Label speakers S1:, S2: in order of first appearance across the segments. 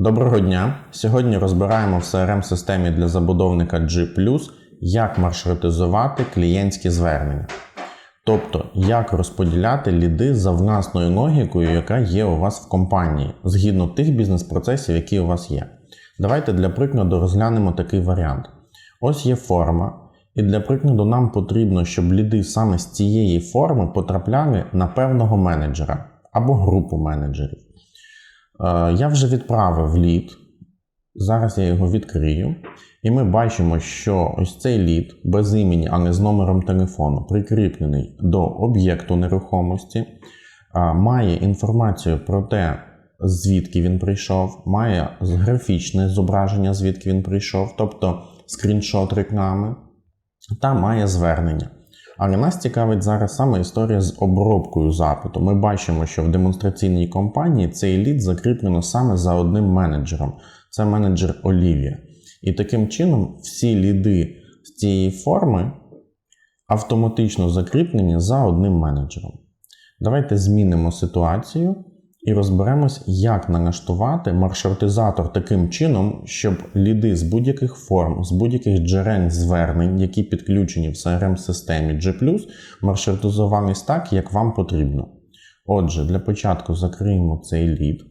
S1: Доброго дня! Сьогодні розбираємо в crm системі для забудовника G, як маршрутизувати клієнтські звернення. Тобто, як розподіляти ліди за власною логікою, яка є у вас в компанії, згідно тих бізнес-процесів, які у вас є. Давайте для прикладу розглянемо такий варіант. Ось є форма, і для прикладу нам потрібно, щоб ліди саме з цієї форми потрапляли на певного менеджера або групу менеджерів. Е, Я вже відправив лід. Зараз я його відкрию. І ми бачимо, що ось цей лід без імені, але з номером телефону, прикріплений до об'єкту нерухомості, має інформацію про те, звідки він прийшов, має графічне зображення, звідки він прийшов, тобто скріншот реклами, та має звернення. Але нас цікавить зараз саме історія з обробкою запиту. Ми бачимо, що в демонстраційній компанії цей лід закріплено саме за одним менеджером. Це менеджер Олівія. І таким чином всі ліди з цієї форми автоматично закріплені за одним менеджером. Давайте змінимо ситуацію і розберемось, як налаштувати маршрутизатор таким чином, щоб ліди з будь-яких форм, з будь-яких джерел звернень, які підключені в crm системі G+, маршрутизувались так, як вам потрібно. Отже, для початку закриємо цей лід.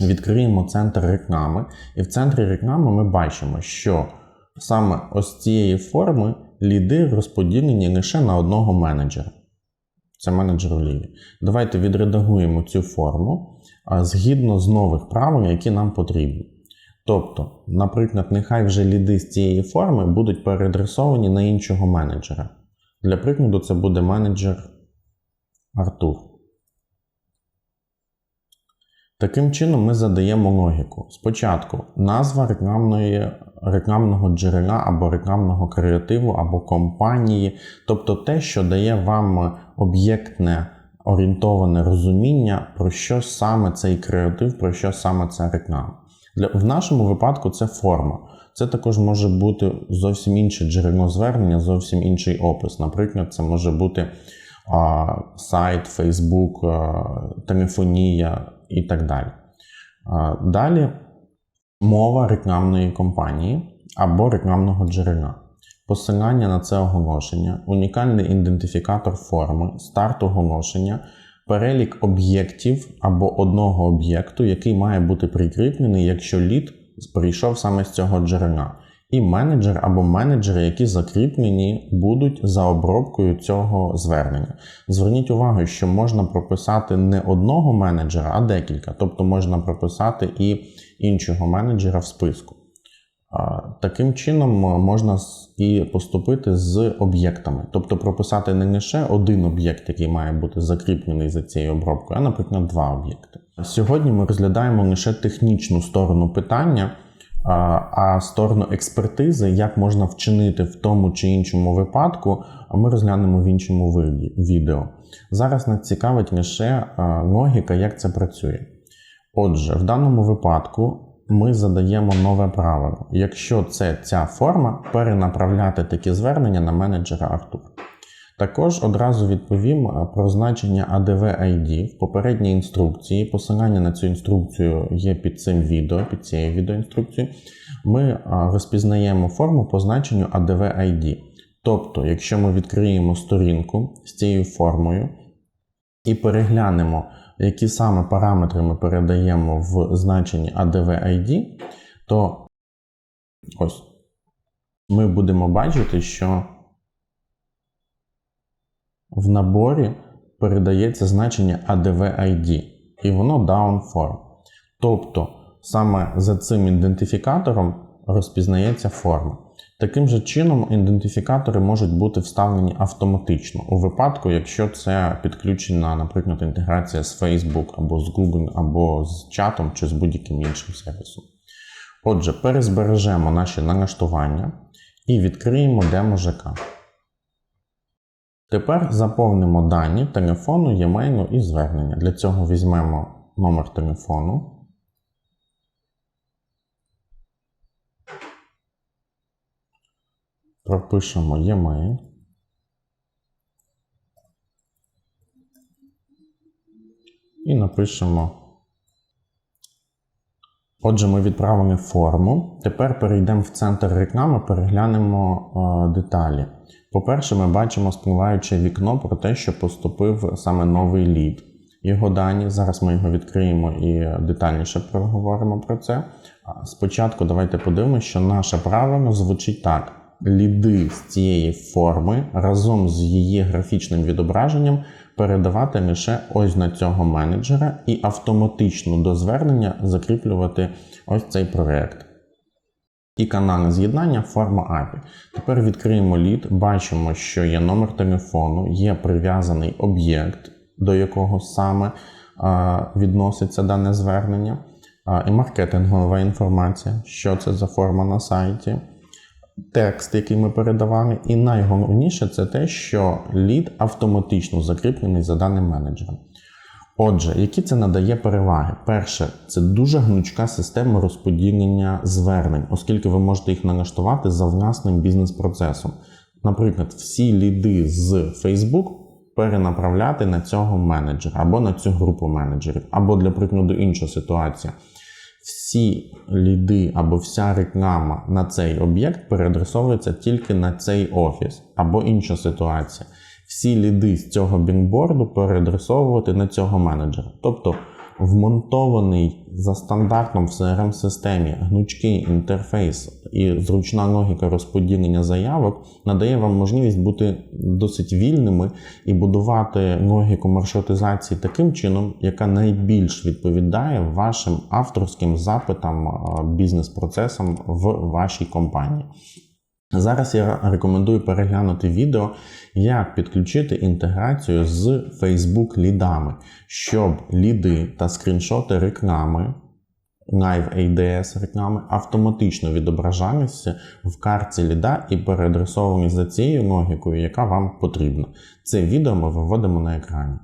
S1: Відкриємо центр реклами, і в центрі реклами ми бачимо, що саме ось цієї форми ліди розподілені лише на одного менеджера. Це менеджер олії. Давайте відредагуємо цю форму згідно з нових правил, які нам потрібні. Тобто, наприклад, нехай вже ліди з цієї форми будуть переадресовані на іншого менеджера. Для прикладу, це буде менеджер Артур. Таким чином ми задаємо логіку. Спочатку назва рекламної, рекламного джерела або рекламного креативу, або компанії, тобто те, що дає вам об'єктне орієнтоване розуміння, про що саме цей креатив, про що саме ця реклама. Для, в нашому випадку це форма. Це також може бути зовсім інше джерело звернення, зовсім інший опис. Наприклад, це може бути а, сайт, Фейсбук, телефонія і так далі. А, Далі мова рекламної компанії або рекламного джерела. Посилання на це оголошення, унікальний ідентифікатор форми, старт оголошення, перелік об'єктів або одного об'єкту, який має бути прикріплений, якщо лід прийшов саме з цього джерела. І менеджер або менеджери, які закріплені будуть за обробкою цього звернення. Зверніть увагу, що можна прописати не одного менеджера, а декілька. Тобто можна прописати і іншого менеджера в списку. Таким чином можна і поступити з об'єктами, тобто прописати не лише один об'єкт, який має бути закріплений за цією обробкою, а, наприклад, два об'єкти. Сьогодні ми розглядаємо лише технічну сторону питання, а сторону експертизи, як можна вчинити в тому чи іншому випадку, ми розглянемо в іншому відео. Зараз нас цікавить лише логіка, як це працює. Отже, в даному випадку ми задаємо нове правило. Якщо це ця форма, перенаправляти такі звернення на менеджера Артур. Також одразу відповім про значення ADV ID в попередній інструкції. Посилання на цю інструкцію є під цим відео, під цією відеоінструкцією. Ми розпізнаємо форму по значенню ADV ID. Тобто, якщо ми відкриємо сторінку з цією формою і переглянемо які саме параметри ми передаємо в значенні ADV-ID, то ось ми будемо бачити, що в наборі передається значення ADV-ID, і воно down form. Тобто, саме за цим ідентифікатором розпізнається форма. Таким же чином, ідентифікатори можуть бути вставлені автоматично у випадку, якщо це підключена, наприклад, інтеграція з Facebook або з Google, або з чатом чи з будь-яким іншим сервісом. Отже, перезбережемо наші налаштування і відкриємо демо ЖК. Тепер заповнимо дані телефону, e-mail і звернення. Для цього візьмемо номер телефону. Пропишемо e-mail. І напишемо Отже, ми відправили форму. Тепер перейдемо в центр реклами, переглянемо е, деталі. По-перше, ми бачимо спливаюче вікно про те, що поступив саме новий лід. Його дані. Зараз ми його відкриємо і детальніше проговоримо про це. Спочатку давайте подивимося, що наше правило звучить так: ліди з цієї форми разом з її графічним відображенням передавати лише ось на цього менеджера і автоматично до звернення закріплювати ось цей проект. І канальне з'єднання форма API. Тепер відкриємо лід, бачимо, що є номер телефону, є прив'язаний об'єкт, до якого саме відноситься дане звернення, і маркетингова інформація, що це за форма на сайті, текст, який ми передавали, і найголовніше це те, що лід автоматично закріплений за даним менеджером. Отже, які це надає переваги? Перше, це дуже гнучка система розподілення звернень, оскільки ви можете їх налаштувати за власним бізнес-процесом. Наприклад, всі ліди з Facebook перенаправляти на цього менеджера або на цю групу менеджерів, або для прикладу інша ситуація. Всі ліди або вся реклама на цей об'єкт переадресовується тільки на цей офіс, або інша ситуація. Всі ліди з цього бінборду переадресовувати на цього менеджера. Тобто вмонтований за стандартом в crm системі гнучкий інтерфейс і зручна логіка розподілення заявок надає вам можливість бути досить вільними і будувати логіку маршрутизації таким чином, яка найбільш відповідає вашим авторським запитам бізнес-процесам в вашій компанії. Зараз я рекомендую переглянути відео, як підключити інтеграцію з Facebook лідами, щоб ліди та скріншоти реклами, Live ADS реклами автоматично відображалися в карті ліда і переадресовані за цією логікою, яка вам потрібна. Це відео ми виводимо на екрані.